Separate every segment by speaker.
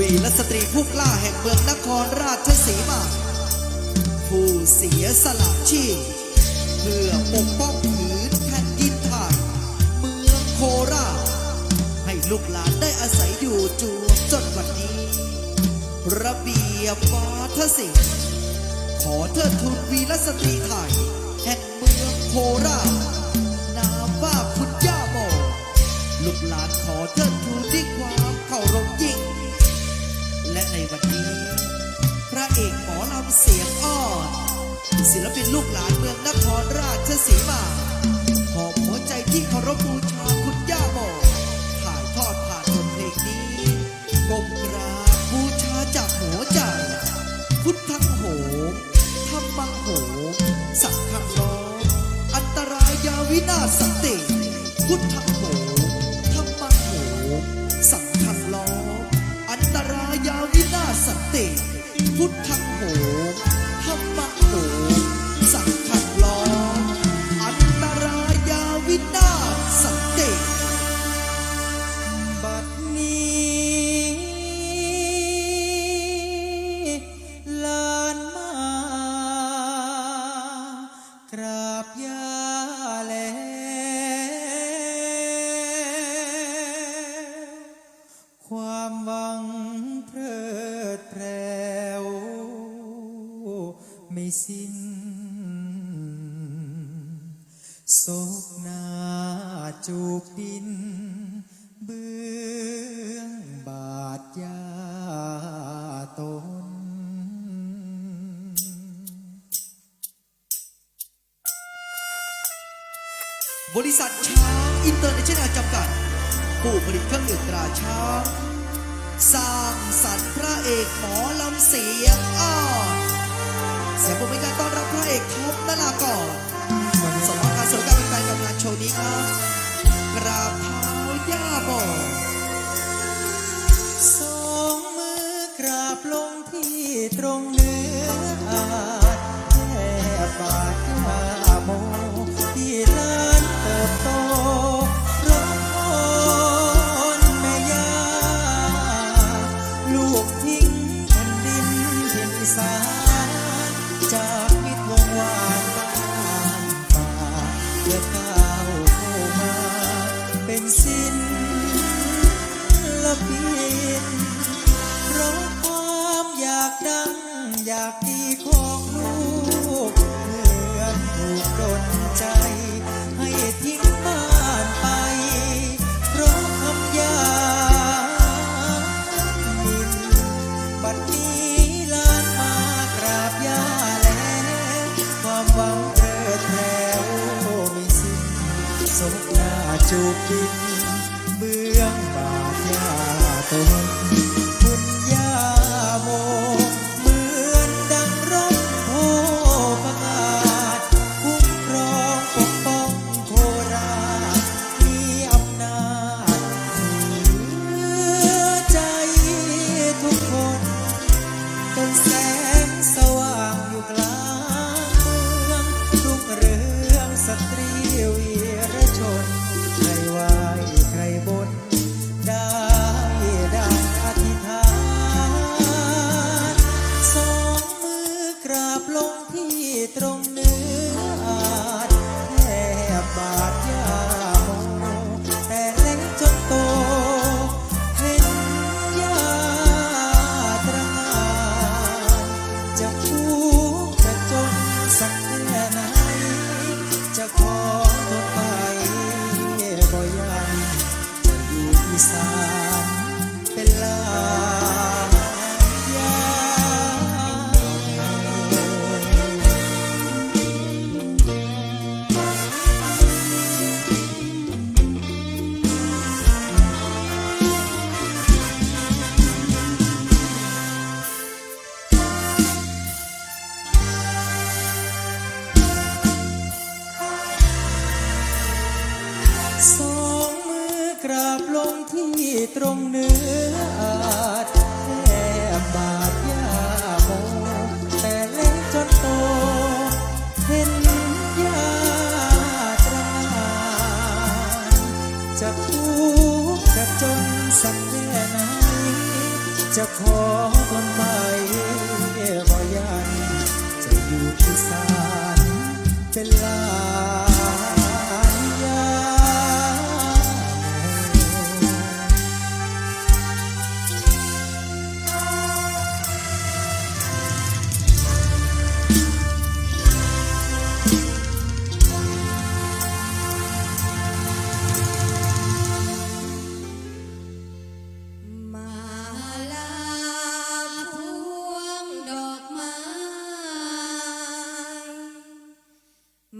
Speaker 1: วีรสตรีผู้กล้าแห่งเมืองนครราชสีมา ผู้เสียสละชีพเพื่อปกป้องผืนแผ่นดินไทยเมืองโคราช ให้ลูกหลานได้อาศัยอยู่จวบจนวันนี้ ระเบียบวาทศิลป์ขอเทิดทูนวีรสตรีไทย แห่งเมืองโคราช นามว่าคุณย่าโมลูกหลานขอเทิดทู ลูกหลานเมืองนครราชสีมาขอบหัวใจที่เคารพบูชาคุณย่าบอกถ่ายทอดผ่านบทเพลงนี้กบกราบบูชาจากหัวใจ พุทธังโหมธรรมังโหมสังฆังโลมอันตรายยาวินาศสติ พุทธัง
Speaker 2: กราบยาแลความหวังเพลิดเพลวไม่สิ้นโศกนาจูบดิน บ
Speaker 1: ริษัทช้างอินเตอร์เนชั่นแนลจำกัด ผู้ผลิตเครื่องดื่มตราช้างสร้างสรรค์พระเอกหมอลำเสียงอ้อเสียงปรบมือการต้อนรับพระเอกท็อปนลากรสมการสวยการเป็นแฟนกับงานโชว์นี้ครับกราบเท้าย่าโม
Speaker 2: สองมือกราบลงที่ตรงเนื้ออาจแค่บา ละปินเพราะความอยากดัง อยากดีของลูกเพื่อนถูกดนใจ ให้ทิ้งบ้านไป เพราะคำยามินบัดนี้ลานมากราบยาแล้วความหวังเกิดแถวมีสิ้นสมหน้าจูบดิน ต ราบลงที่ตรง ราบลงที่ตรงเนื้ออาจแทบบาดยาโมแต่เล็กจนโต เห็นยาตราจะทุกข์จะจนสักแค่ไหน จะขอทนไปบ่ยันจะอยู่ที่สารเป็นลา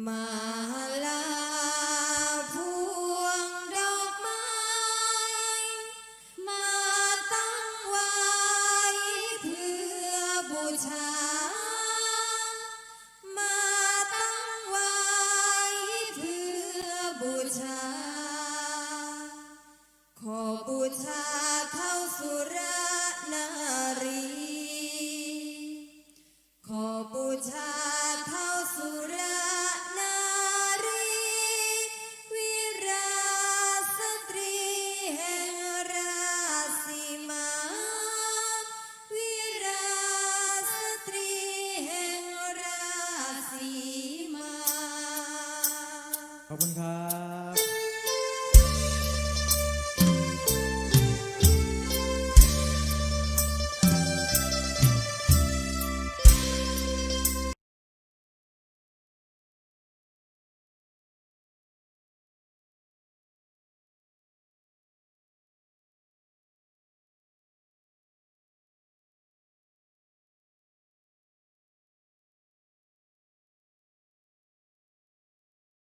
Speaker 2: มา
Speaker 3: ลาพวงดอกไม้ มาตั้งไว้เพื่อบูชา